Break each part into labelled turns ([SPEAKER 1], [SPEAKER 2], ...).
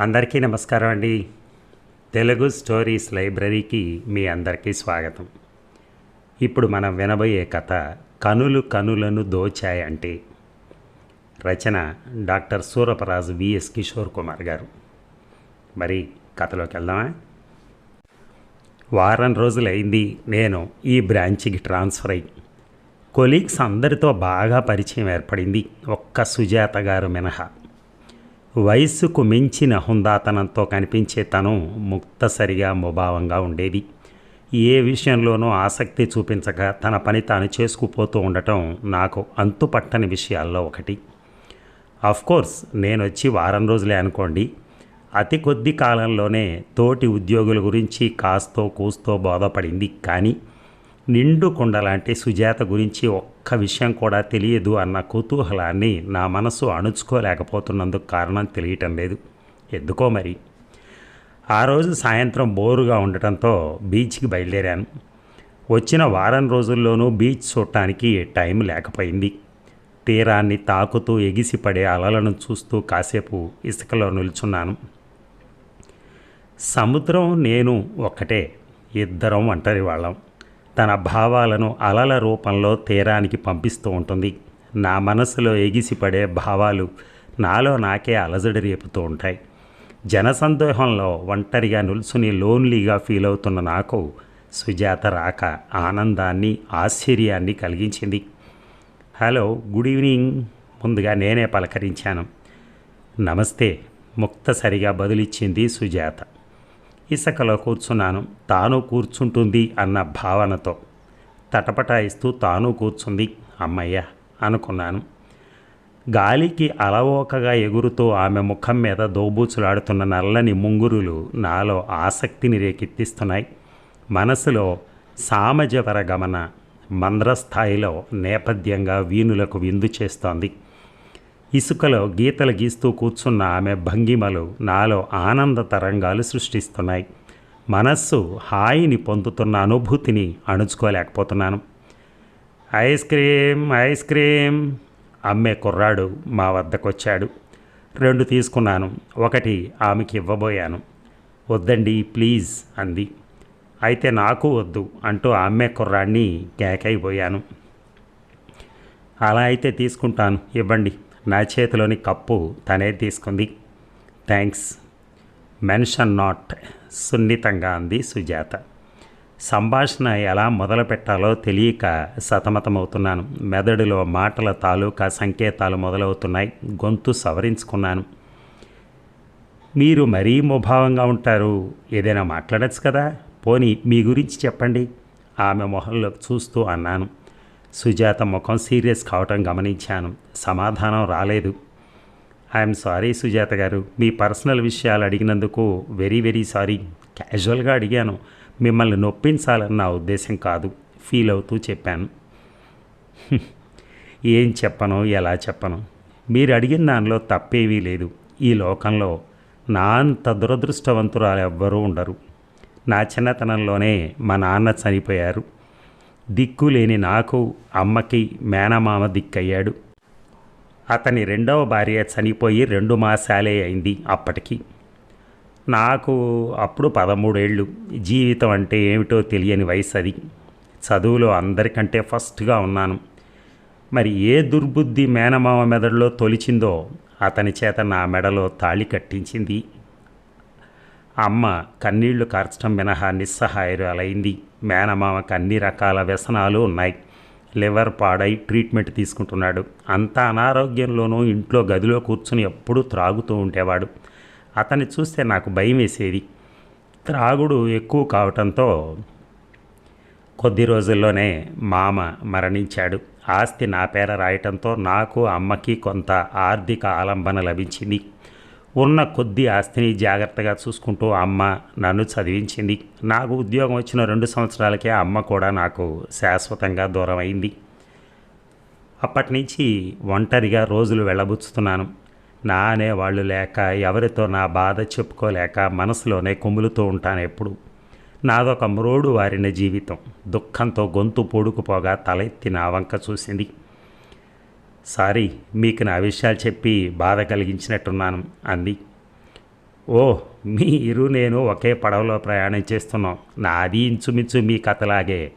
[SPEAKER 1] అందరికీ నమస్కారం అండి. తెలుగు స్టోరీస్ లైబ్రరీకి మీ అందరికీ స్వాగతం. ఇప్పుడు మనం వినబోయే కథ కనులు కనులను దోచాయంటే రచన doctor Suraparaju V S Kishore Kumar garu. మరి కథలోకి వెళ్దామా? వారం రోజులైంది నేను ఈ బ్రాంచ్కి ట్రాన్స్ఫర్ అయ్యి. కొలీగ్స్ అందరితో బాగా పరిచయం ఏర్పడింది ఒక్క సుజాత గారు మినహా. వయస్సుకు మించిన హుందాతనంతో కనిపించే తను ముక్తసరిగా ముభావంగా ఉండేది. ఏ విషయంలోనూ ఆసక్తి చూపించక తన పని తాను చేసుకుపోతూ ఉండటం నాకు అంతుపట్టని విషయాల్లో ఒకటి. కోర్స్ నేను వచ్చి వారం రోజులే అనుకోండి. అతి కొద్ది కాలంలోనే తోటి ఉద్యోగుల గురించి కాస్తో కూస్తో బోధపడింది. కానీ నిండు కొండలాంటి సుజాత గురించి ఒక్క విషయం కూడా తెలియదు అన్న కుతూహలాన్ని నా మనసు అణుచుకోలేకపోతున్నందుకు కారణం తెలియటం లేదు. ఎందుకో మరి? ఆ రోజు సాయంత్రం బోరుగా ఉండటంతో బీచ్కి బయలుదేరాను. వచ్చిన వారం రోజుల్లోనూ బీచ్ చూడటానికి టైం లేకపోయింది. తీరాన్ని తాకుతూ ఎగిసిపడే అలలను చూస్తూ కాసేపు ఇసుకలో నిల్చున్నాను. సముద్రం నేను ఒక్కటే ఇద్దరం ఒంటరి వాళ్ళం. తన భావాలను అలల రూపంలో తీరానికి పంపిస్తూ ఉంటుంది. నా మనసులో ఎగిసిపడే భావాలు నాలో నాకే అలజడి రేపుతూ ఉంటాయి. జనసందోహంలో ఒంటరిగా నిల్చుని లోన్లీగా ఫీల్ అవుతున్న నాకు సుజాత రాక ఆనందాన్ని ఆశ్చర్యాన్ని కలిగించింది. Hello good evening. ముందుగా నేనే పలకరించాను. నమస్తే. ముక్తసరిగా బదులిచ్చింది సుజాత. ఇసుకలో కూర్చున్నాను. తాను కూర్చుంటుంది అన్న భావనతో. తటపటాయిస్తూ తాను కూర్చుంది. అమ్మయ్య! అనుకున్నాను. గాలికి అలవోకగా ఎగురుతూ ఆమె ముఖం మీద దోబూచులాడుతున్న నల్లని ముంగురులు నాలో ఆసక్తిని రేకెత్తిస్తున్నాయి. మనసులో సామజవర గమన మంద్రస్థాయిలో నేపథ్యంగా వీణులకు విందు చేస్తోంది. ఇసుకలో గీతలు గీస్తూ కూర్చున్న ఆమె భంగిమలు నాలో ఆనంద తరంగాలు సృష్టిస్తున్నాయి. మనస్సు హాయిని పొందుతున్న అనుభూతిని అణుచుకోలేకపోతున్నాను. ఐస్ క్రీమ్ ఐస్ క్రీమ్ అమ్మే కుర్రాడు మా వద్దకొచ్చాడు. రెండు తీసుకున్నాను ఒకటి ఆమెకి ఇవ్వబోయాను. వద్దండి ప్లీజ్ అంది. అయితే నాకు వద్దు అంటూ అమ్మే కుర్రాడిని కేకైపోయాను. అలా అయితే తీసుకుంటాను ఇవ్వండి. నా చేతిలోని కప్పు తనే తీసుకుంది. థ్యాంక్స్ మెన్షన్ నాట్ సున్నితంగా అంది సుజాత. సంభాషణ ఎలా మొదలుపెట్టాలో తెలియక సతమతమవుతున్నాను. మెదడులో మాటల తాలూకా సంకేతాలు మొదలవుతున్నాయి. గొంతు సవరించుకున్నాను. మీరు మరీ ముభావంగా ఉంటారు. ఏదైనా మాట్లాడచ్చు కదా? పోనీ మీ గురించి చెప్పండి. ఆమె మొహంలోకి చూస్తూ అన్నాను. సుజాత ముఖం సీరియస్ కావటం గమనించాను. సమాధానం రాలేదు. ఐఎమ్ సారీ సుజాత గారు. మీ పర్సనల్ విషయాలు అడిగినందుకు వెరీ వెరీ సారీ. క్యాజువల్గా అడిగాను. మిమ్మల్ని నొప్పించాలని నా ఉద్దేశం కాదు ఫీల్ అవుతూ చెప్పాను. ఏం చెప్పను? ఎలా చెప్పను? మీరు అడిగిన దానిలో తప్పేవీ లేదు. ఈ లోకంలో నా అంత దురదృష్టవంతురాలు ఎవ్వరూ ఉండరు. నా చిన్నతనంలోనే మా నాన్న చనిపోయారు. దిక్కు లేని నాకు అమ్మకి మేనమామ దిక్కయ్యాడు. అతని రెండవ భార్య చనిపోయి రెండు మాసాలే అయింది అప్పటికి. నాకు అప్పుడు పదమూడేళ్ళు. జీవితం అంటే ఏమిటో తెలియని వయసు అది చదువులో అందరికంటే ఫస్ట్గా ఉన్నాను. మరి ఏ దుర్బుద్ధి మేనమామ మెదడులో తొలిచిందో అతని చేత నా మెడలో తాళి కట్టించింది. అమ్మ కన్నీళ్ళు కార్చడం మినహా నిస్సహాయురాలైంది. మేనమామకు అన్ని రకాల వ్యసనాలు ఉన్నాయి. లివర్ పాడై ట్రీట్మెంట్ తీసుకుంటున్నాడు. అంత అనారోగ్యంలోనూ ఇంట్లో గదిలో కూర్చుని ఎప్పుడూ త్రాగుతూ ఉండేవాడు. అతన్ని చూస్తే నాకు భయం వేసేది. త్రాగుడు ఎక్కువ కావటంతో కొద్ది రోజుల్లోనే మామ మరణించాడు. ఆస్తి నా పేర రాయటంతో నాకు అమ్మకి కొంత ఆర్థిక ఆలంబన లభించింది. ఉన్న కొద్ది ఆస్తిని జాగ్రత్తగా చూసుకుంటూ అమ్మ నన్ను చదివించింది. నాకు ఉద్యోగం వచ్చిన రెండు సంవత్సరాలకే అమ్మ కూడా నాకు శాశ్వతంగా దూరం అయింది అప్పటి నుంచి ఒంటరిగా రోజులు వెళ్ళబుచ్చుతున్నాను. నా అనేవాళ్ళు లేక ఎవరితో నా బాధ చెప్పుకోలేక మనసులోనే కుమ్ములుతూ ఉంటాను ఎప్పుడు. నాదొక మ్రోడు వారిన జీవితం. దుఃఖంతో గొంతు పొడుకుపోగా తలెత్తి నా వంక చూసింది. సారీ మీకు నా విషయాలు చెప్పి బాధ కలిగించినట్టున్నాను అంది. ఓ మీరు నేను ఒకే పడవలో ప్రయాణం చేస్తున్నాం. నాది ఇంచుమించు మీ కథలాగే.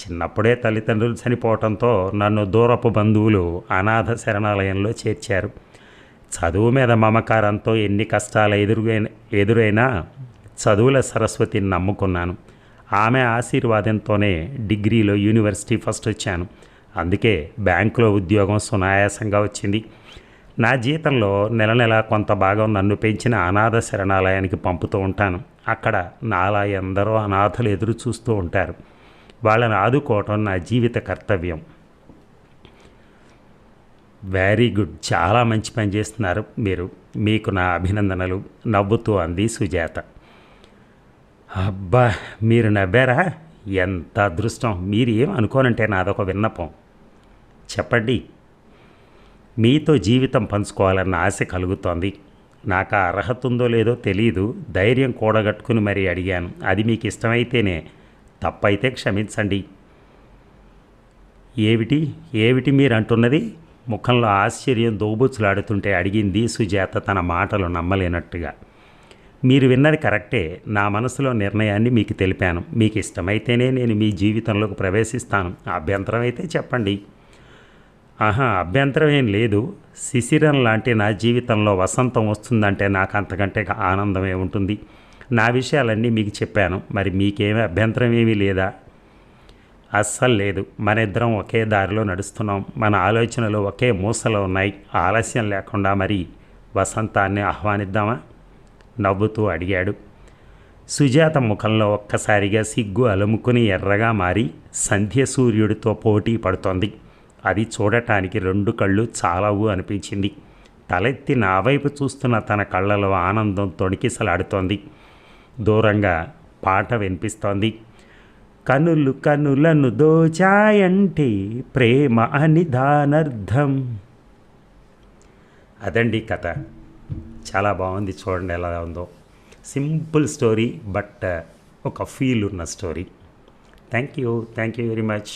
[SPEAKER 1] చిన్నప్పుడే తల్లిదండ్రులు చనిపోవటంతో నన్ను దూరపు బంధువులు అనాథ శరణాలయంలో చేర్చారు. చదువు మీద మమకారంతో ఎన్ని కష్టాలు ఎదురుగైన ఎదురైనా చదువుల సరస్వతిని నమ్ముకున్నాను. ఆమె ఆశీర్వాదంతోనే డిగ్రీలో యూనివర్సిటీ ఫస్ట్ వచ్చాను. అందుకే బ్యాంకులో ఉద్యోగం సునాయాసంగా వచ్చింది. నా జీతంలో నెల నెల కొంత భాగం నన్ను పెంచిన అనాథ శరణాలయానికి పంపుతూ ఉంటాను. అక్కడ నాలా ఎందరో అనాథలు ఎదురు చూస్తూ ఉంటారు. వాళ్ళని ఆదుకోవటం నా జీవిత కర్తవ్యం. వెరీ గుడ్ చాలా మంచి పని చేస్తున్నారు మీరు. మీకు నా అభినందనలు. నవ్వుతూ అంది సుజాత. అబ్బా మీరు నవ్వారా? ఎంత అదృష్టం? మీరు ఏం అనుకోనంటే నాదొక విన్నపం. చెప్పండి. మీతో జీవితం పంచుకోవాలన్న ఆశ కలుగుతోంది. నాకు ఆ అర్హత ఉందో లేదో తెలియదు ధైర్యం కూడగట్టుకుని మరీ అడిగాను. అది మీకు ఇష్టమైతేనే. తప్పైతే క్షమించండి. ఏమిటి ఏమిటి మీరు అంటున్నది ముఖంలో ఆశ్చర్యం దోబుచ్చులాడుతుంటే అడిగింది సుజాత తన మాటలు నమ్మలేనట్టుగా. మీరు విన్నది కరెక్టే. నా మనసులో నిర్ణయాన్ని మీకు తెలిపాను. మీకు ఇష్టమైతేనే నేను మీ జీవితంలోకి ప్రవేశిస్తాను. అభ్యంతరం అయితే చెప్పండి. ఆహా అభ్యంతరం ఏం లేదు. శిశిరం లాంటి నా జీవితంలో వసంతం వస్తుందంటే నాకు అంతకంటే ఆనందమే ఉంటుంది. నా విషయాలన్నీ మీకు చెప్పాను. మరి మీకేమీ అభ్యంతరం ఏమీ లేదా? అస్సలు లేదు. మన ఇద్దరం ఒకే దారిలో నడుస్తున్నాం. మన ఆలోచనలు ఒకే మూసలో ఉన్నాయి. ఆలస్యం లేకుండా మరి వసంతాన్ని ఆహ్వానిద్దామా? నవ్వుతూ అడిగాడు. సుజాత ముఖంలో ఒక్కసారిగా సిగ్గు అలుముకుని ఎర్రగా మారి సంధ్య సూర్యుడితో పోటీ పడుతోంది. అది చూడటానికి రెండు కళ్ళు చాలవు అనిపించింది. తలెత్తి నా వైపు చూస్తున్న తన కళ్ళలో ఆనందం తొణికిసలాడుతోంది. దూరంగా పాట వినిపిస్తోంది. కనులు కనులను దోచాయంటే ప్రేమ అని దానర్థం అదండి కథ. చాలా బాగుంది చూడండి ఎలా ఉందో. సింపుల్ స్టోరీ బట్ ఒక ఫీల్ ఉన్న story thank you thank you very much